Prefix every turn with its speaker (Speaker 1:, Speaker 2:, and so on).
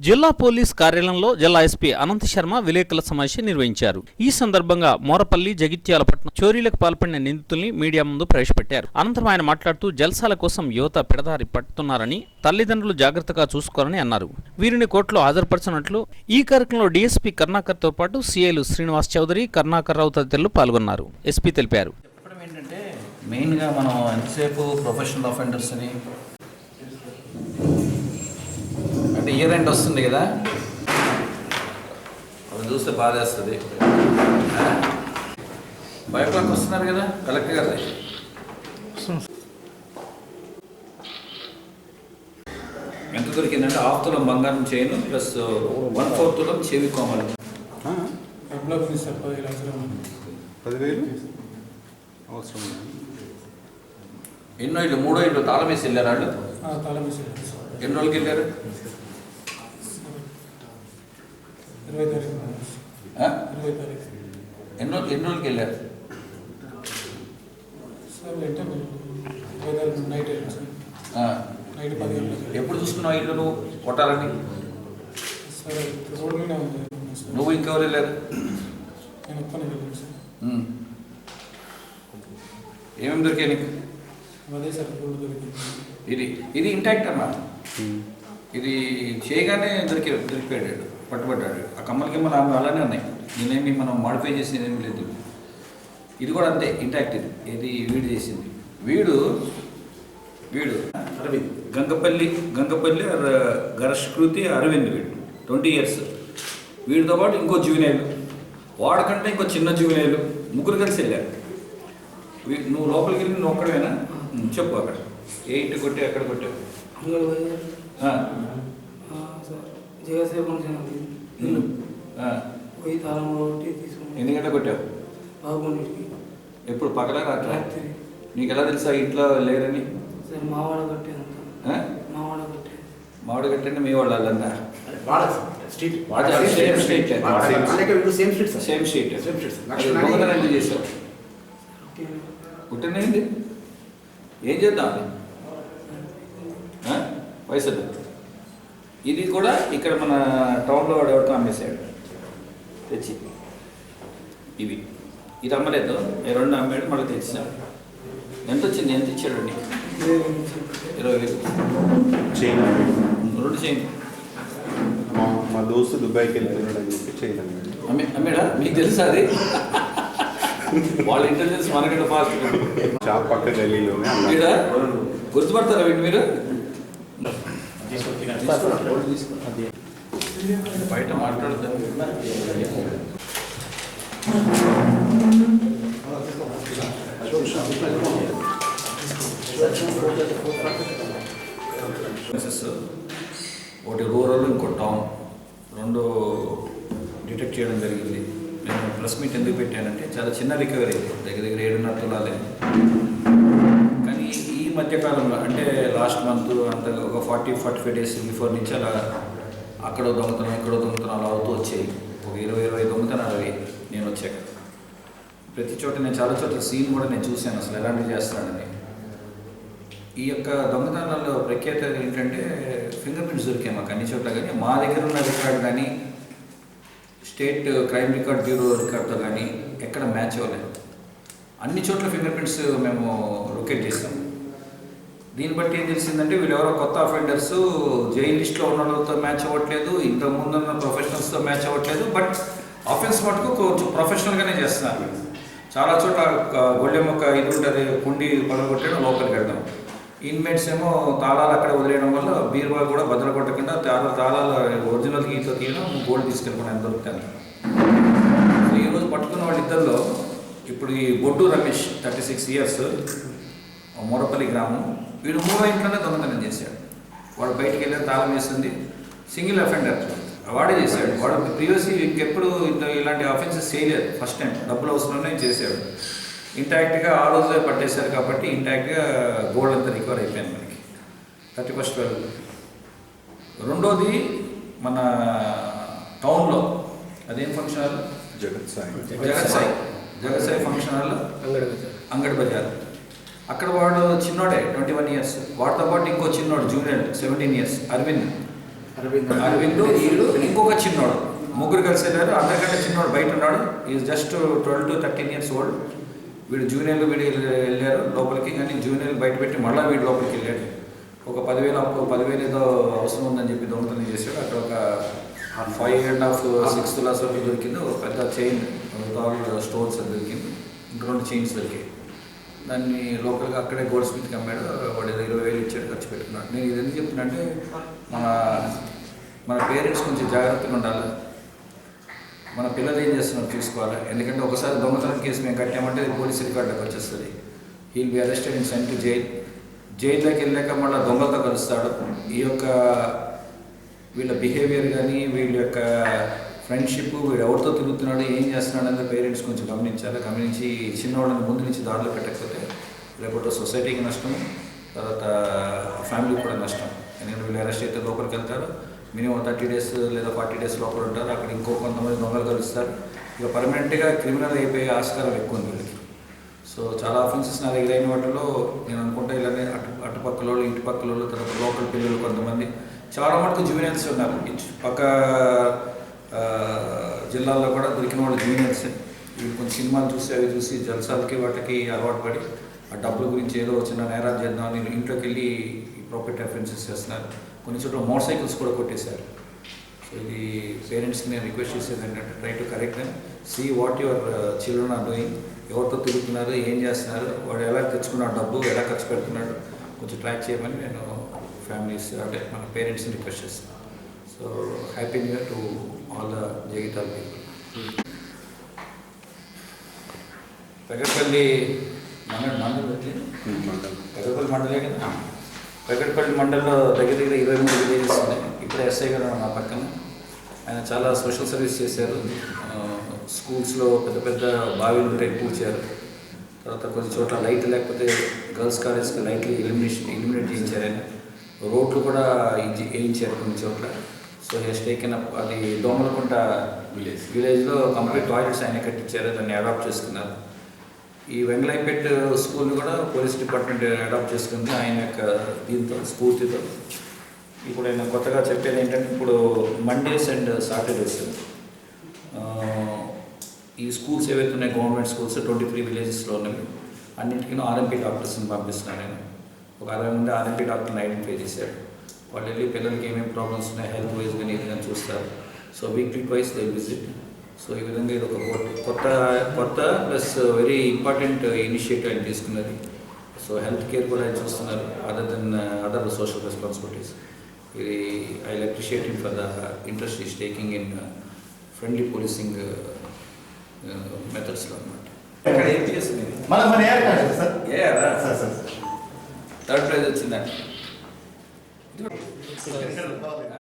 Speaker 1: జిల్లా పోలీస్ కార్యాలయంలో జిల్లా ఎస్పీ అనంత శర్మ విలేకరుల సమావేశం నిర్వహించారు. ఈ సందర్భంగా మోరపల్లి జగిత్యాల పట్టణ చోరీలకు పాల్పడిన నిందితుల్ని మీడియా ముందు ప్రవేశపెట్టారు. అనంతరం ఆయన మాట్లాడుతూ జల్సాల కోసం యువత పెడదారి పట్టుతున్నారని తల్లిదండ్రులు జాగ్రత్తగా చూసుకోవాలని అన్నారు. వీరిని కోర్టులో హాజరుపరచనట్లు ఈ కార్యక్రమంలో డీఎస్పీ కర్ణాకర్తో పాటు సీఐలు శ్రీనివాస్ చౌదరి కర్ణాకర్ రావు తదితరులు పాల్గొన్నారు. ఎస్పీ తెలిపారు.
Speaker 2: చెప్పడం ఏంటంటే మెయిన్గా మనం ఎంతసేపు ప్రొఫెషనల్ అఫెండర్స్ని అని అంటే ఇయర్ ఎండ్ వస్తుంది కదా? అది చూస్తే బాధేస్తుంది. ఫైవ్ క్లాక్ వస్తున్నారు కదా కలెక్టర్ గారు? ఎంత దొరికిందంటే హాఫ్ తులం బంగారం చేయను ప్లస్ వన్ ఫోర్త్ తులం చెవి కోమలు.
Speaker 3: పదివేలు అవసరం.
Speaker 2: ఎన్నో ఇల్లు మూడో ఇల్లు తాళం వేసి వెళ్ళారు. ఎన్ని రోజులకి వెళ్ళారు
Speaker 4: ఇరవై తారీఖు
Speaker 2: ఆ?
Speaker 4: ఇరవై తారీఖు
Speaker 2: ఎన్ని రోజులు ఎన్ని రోజులకి వెళ్ళారు? ఎప్పుడు చూసుకున్నావు ఇల్లు నువ్వు కొట్టాలని?
Speaker 4: సార్ రోడ్ మీద ఉంది సార్.
Speaker 2: నువ్వు ఇంకెవరు వెళ్ళారు. ఏమేమి దొరికాయి నీకు? ఇది ఇది ఇంటాక్ట్ అమ్మా. ఇది చేయగానే దొరికి దొరికిపోయాడు పట్టుబడ్డాడు. ఆ కమ్మల గిమ్మలు ఆమె అలానే ఉన్నాయి. నేనేమి మనం మాడిఫై చేసేది ఏమీ లేదు. ఇది కూడా అంతే ఇంటాక్ట్ ఇది. ఇది వీడు చేసింది. వీడు వీడు అరవింద్. గంగపల్లి గంగపల్లి గరష్కృతి అరవింద్ వీడు. ట్వంటీ ఇయర్స్ వీడితో పాటు ఇంకో జూనియర్ వాడికంటే ఇంకో చిన్న జూనియర్ ముగ్గురు కలిసి వెళ్ళారు. వీ- నువ్వు లోపలికి వెళ్ళి నువ్వు ఒక్కడవేనా? ఉమ్, చెప్పు అక్కడ. ఏ ఇంటి కొట్టి ఎక్కడ కొట్టావు
Speaker 5: జగసేవ ఫంక్షన్
Speaker 2: ఆ.
Speaker 5: పోయి తాళం ఒకటి తీసుకుని
Speaker 2: ఎన్ని గంటలు కొట్టావు?
Speaker 5: బాగుండికి
Speaker 2: ఎప్పుడు పగల రాత్రి? నీకు ఎలా తెలుసా ఇంట్లో లేరని?
Speaker 5: సార్ మావాడ కట్టేదంతా
Speaker 2: ఆ?
Speaker 5: మావాడ కట్టే.
Speaker 2: మామిడి కట్టండి మీ వాళ్ళు వాళ్ళంతా
Speaker 6: స్ట్రీట్
Speaker 2: వాడు same street
Speaker 6: same street sir
Speaker 2: same street
Speaker 6: same street
Speaker 2: అది దొంగతనం ఎందుకు చేసావు పుట్టినది ఏం చేద్దాం? వయసు? ఇది కూడా ఇక్కడ మన టౌన్లో వాడు ఎవరితో అమ్మేశాడు. తెచ్చి. ఇవి. ఇది అమ్మలేదు. రెండు అమ్మాడు మళ్ళీ తెచ్చాడు ఎంత వచ్చింది? ఎంత ఇచ్చాడు నీకు ఇరవై వేలు.
Speaker 3: చైనా
Speaker 2: రెండు
Speaker 3: మా దోస్తు దుబాయ్కి వెళ్తున్నాడు అని చెప్పి చైనా అన్నాడు.
Speaker 2: అమ్మే అమ్మేడా? మీకు తెలుసా అది? వాళ్ళ ఇంటెలిజెన్స్ మనకంటే ఫాస్ట్
Speaker 3: షాప్ పక్క గలీలోనే అన్నాడు.
Speaker 2: వీడా గుర్తుపడతారా వీటి మీరు? బయట మాట్లాడతారు ఒకటి రూరల్ ఇంకో టౌన్ రెండు డిటెక్ట్ చేయడం జరిగింది. నేను ప్రెస్ మీట్ ఎందుకు పెట్టానంటే చాలా చిన్న రికవరీ దగ్గర దగ్గర ఏడున్నర తులాలే. ఈ ఈ మధ్యకాలంలో అంటే లాస్ట్ మంత్ అంత ఒక forty forty five days before నుంచి అలా అక్కడ దొంగతనం ఇక్కడ దొంగతనం అలా అవుతూ వచ్చాయి. ఒక ఇరవై ఇరవై దొంగతనాలు అవి నేను వచ్చాక. ప్రతి చోట నేను చాలా చోట్ల సీన్ కూడా నేను చూశాను అసలు ఎలాంటివి చేస్తానని ఈ యొక్క దొంగతనాల్లో ప్రఖ్యాత ఏంటంటే ఫింగర్ ప్రింట్స్ దొరికాయి మాకు అన్ని చోట్ల కానీ. మా దగ్గర ఉన్న రికార్డ్ కానీ స్టేట్ క్రైమ్ రికార్డ్ బ్యూరో రికార్డ్తో కానీ ఎక్కడ మ్యాచ్ అవ్వలేదు. అన్ని చోట్ల ఫింగర్ ప్రింట్స్ మేము లొకేట్ చేస్తాం. దీన్ని బట్టి ఏం తెలిసిందంటే వీళ్ళు ఎవరో కొత్త అఫెండర్స్ జైల్ లిస్ట్లో ఉన్న వాళ్ళతో మ్యాచ్ అవ్వట్లేదు ఇంతకు ముందున్న ప్రొఫెషనల్స్తో మ్యాచ్ అవ్వట్లేదు బట్ ఆఫెన్స్ మటుకు కొంచెం ప్రొఫెషనల్గానే చేస్తున్నారు చాలా చోట్ల గొళ్ళె ఒక ఇది ఉంటుంది కుండి పడగొట్టడం లోపలికి వెళ్ళడం ఇన్మేట్స్ ఏమో తాళాలు అక్కడ వదిలేయడం వల్ల బీరువా కూడా భద్రకొట్ట కింద తాళాలు ఒరిజినల్ గీతో తీయడం గోల్డ్ తీసుకెళ్ళిపోవడం దొరుకుతాను ఈరోజు పట్టుకున్న వాళ్ళిద్దరిలో ఇప్పుడు ఈ Boddu Ramesh thirty six years Mudapalli గ్రామం వీడు మూడో ఇంట్లోనే దొంగతనం చేశాడు. వాడు బయటికి వెళ్ళి తాళం వేసింది. Single offender. వాడే చేశాడు. వాడు ప్రీవియస్లీ ఇంకెప్పుడు ఇంత- ఇలాంటి అఫెన్సెస్ చేయలేదు. ఫస్ట్ టైం డబ్బులు అవసరంలోనే చేశాడు. ఇంటాక్ట్గా ఆ రోజే పట్టేశారు కాబట్టి ఇంటాక్ట్గా గోల్డ్ అంతా రికవర్ అయిపోయింది మనకి. థర్టీ ఫస్ట్ రెండోది మన టౌన్లో అదేం ఫంక్షన్
Speaker 3: జగత్ సాయి.
Speaker 2: జగత్ సాయి. జగత్ సాయి ఫంక్షన్ హాల్ అంగడి బజార్. అక్కడ వాడు చిన్నోడే ట్వంటీ వన్ ఇయర్స్ వాడితో పాటు ఇంకో చిన్నోడు junior seventeen years Aravind.
Speaker 6: Aravind.
Speaker 2: Aravind వీళ్ళు ఇంకొక చిన్నోడు. ముగ్గురు కలిసి వెళ్ళారు అందరికంటే చిన్నోడు బయట ఉన్నాడు. Is just twelve to thirteen years old వీడు జూనియర్లు వీడు వెళ్ళారు లోపలికి కానీ జూనియర్లు బయట పెట్టి మళ్ళీ వీడు లోపలికి వెళ్ళాడు. ఒక పదివేలు అప్పు పదివేలు ఏదో అవసరం ఉందని చెప్పి దొంగతనం చేశాడు. అక్కడ ఒక five and half six tolas వరకు దొరికింది. ఒక పెద్ద చైన్ స్టోన్స్ అది దొరికింది. ఇంక రెండు చైన్స్ దొరికాయి. దాన్ని లోకల్గా అక్కడే గోల్డ్ స్మిత్కి అమ్మాడు. వాడు ఏదో ఇరవై వేలు ఇచ్చాడు ఖర్చు పెట్టుకున్నాడు. నేను ఇది ఎందుకు చెప్తున్నానంటే మన మన పేరెంట్స్ కొంచెం జాగ్రత్తగా ఉండాలి. మన పిల్లలు ఏం చేస్తున్నారు చూసుకోవాలి. ఎందుకంటే ఒకసారి దొంగతనం కేసు మేము కట్టామంటే పోలీస్ రికార్డులకు వచ్చేస్తుంది. He'll be arrested in sent jail జైల్లోకి వెళ్ళాక మళ్ళీ దొంగలతో కలుస్తాడు. ఈ యొక్క వీళ్ళ బిహేవియర్ కానీ వీళ్ళ యొక్క ఫ్రెండ్షిప్ వీడు ఎవరితో తిరుగుతున్నాడు ఏం చేస్తున్నాడు అనేది పేరెంట్స్ కొంచెం గమనించాలి. గమనించి చిన్నవాళ్ళని ముందు నుంచి దారిలో పెట్టకపోతే లేకపోతే సొసైటీకి నష్టం తర్వాత ఫ్యామిలీకి కూడా నష్టం. ఎందుకంటే వీళ్ళు అరెస్ట్ అయితే లోపలికి వెళ్తారు. మినిమం థర్టీ డేస్ లేదా ఫార్టీ డేస్ లోపల ఉంటారు. అక్కడ ఇంకో కొంతమంది దొంగలు కలుస్తారు. ఇక పర్మనెంట్గా క్రిమినల్ అయిపోయే ఆస్కారం ఎక్కువ ఉంది వీళ్ళకి. సో చాలా ఆఫెన్సెస్ నా దగ్గర అయిన వాటిలో నేను అనుకుంటా ఇలానే అటు అటుపక్కల వాళ్ళు ఇటు పక్కల వాళ్ళు తర్వాత లోకల్ పిల్లలు కొంతమంది చాలా మటుకు జూనియర్స్ ఉన్నారు. పక్క జిల్లాల్లో కూడా దొరికిన వాళ్ళు జూనియర్స్ వీళ్ళు కొంచెం సినిమాలు చూసి అవి చూసి జల్సాలకి వాటికి అలవాటు పడి ఆ డబ్బుల గురించి ఏదో చిన్న నేరాలు నేను ఇంట్లోకి వెళ్ళి ఈ ప్రాపర్టీ అఫెన్సెస్ చేస్తున్నారు కొన్ని చోట్ల మోటార్ సైకిల్స్ కూడా కొట్టేశారు. సో ఇది పేరెంట్స్కి నేను రిక్వెస్ట్ చేసేది ఏంటంటే try to correct them see what your children are doing ఎవరితో తిరుగుతున్నారు ఏం చేస్తున్నారు వాడు ఎలా తెచ్చుకున్నాడు డబ్బు ఎలా ఖర్చు పెడుతున్నాడు. కొంచెం ట్రాక్ చేయమని నేను ఫ్యామిలీస్ అంటే మన పేరెంట్స్ని రిక్వెస్ట్ చేస్తున్నాను. So happy new year to all the Jagtial people Pegadapalli మండలి మండలి వచ్చి పెగట్పల్లి మండలే కదా? పెగట్పల్లి మండలంలో దగ్గర దగ్గర ఇరవై మూడు విలేజెస్ ఉన్నాయి. ఇప్పుడు ఎస్ఐ గారు నా పక్కన. ఆయన చాలా సోషల్ సర్వీస్ చేశారు. స్కూల్స్లో పెద్ద పెద్ద బావిలు ఉంటాయి పూడ్చారు తర్వాత కొన్ని చోట్ల లైట్ లేకపోతే గర్ల్స్ కాలేజ్కి లైట్లు ఎలిమినేషన్ ఎలిమినేట్ చేయించారు ఆయన. రోడ్లు కూడా ఇచ్చి- వేయించారు కొన్ని చోట్ల. సో హెస్ టేకెన్ అప్ అది దోమలకుంట విలేజ్ విలేజ్లో కంప్లీట్ టాయిలెట్స్ ఆయన కట్టించారు దాన్ని అడాప్ట్ చేసుకున్నారు. ఈ వెంగళైపేట్ స్కూల్ని కూడా పోలీస్ డిపార్ట్మెంట్ అడాప్ట్ చేసుకుంది ఆయన యొక్క దీంతో స్ఫూర్తితో. ఇప్పుడు ఆయన కొత్తగా చెప్పేది ఏంటంటే ఇప్పుడు మండేస్ అండ్ సాటర్డేస్ ఈ స్కూల్స్ ఏవైతే ఉన్నాయి గవర్నమెంట్ స్కూల్స్ ట్వంటీ త్రీ విలేజెస్లో ఉన్నవి అన్నింటికీ ఆర్ఎంపీ డాక్టర్స్ని పంపిస్తున్నాను నేను ఒక అరవై మంది ఆర్ఎంపీ డాక్టర్ని ఐడెంటిఫై చేశారు వాళ్ళు వెళ్ళి పిల్లలకి ఏమేమి ప్రాబ్లమ్స్ ఉన్నాయి హెల్త్ వైజ్ కానీ ఇది కానీ చూస్తారు. So weekly twice they visit so ఈ విధంగా ఇది ఒక కొత్త- కొత్త కొత్త ప్లస్ వెరీ ఇంపార్టెంట్ ఇనిషియేటివ్ ఆయన తీసుకున్నది. సో హెల్త్ కేర్ కూడా ఆయన చూస్తున్నారు other than other social responsibilities ఇది I appreciate for the interest he's taking in friendly policing మెథడ్స్లో అనమాట ఇక్కడ ఏం చేసింది
Speaker 3: మన మన ఏర్ కాదు సార్
Speaker 2: ఏ
Speaker 3: సార్ సార్
Speaker 2: థర్డ్ ప్రైజ్ వచ్చిందండి No, it's a.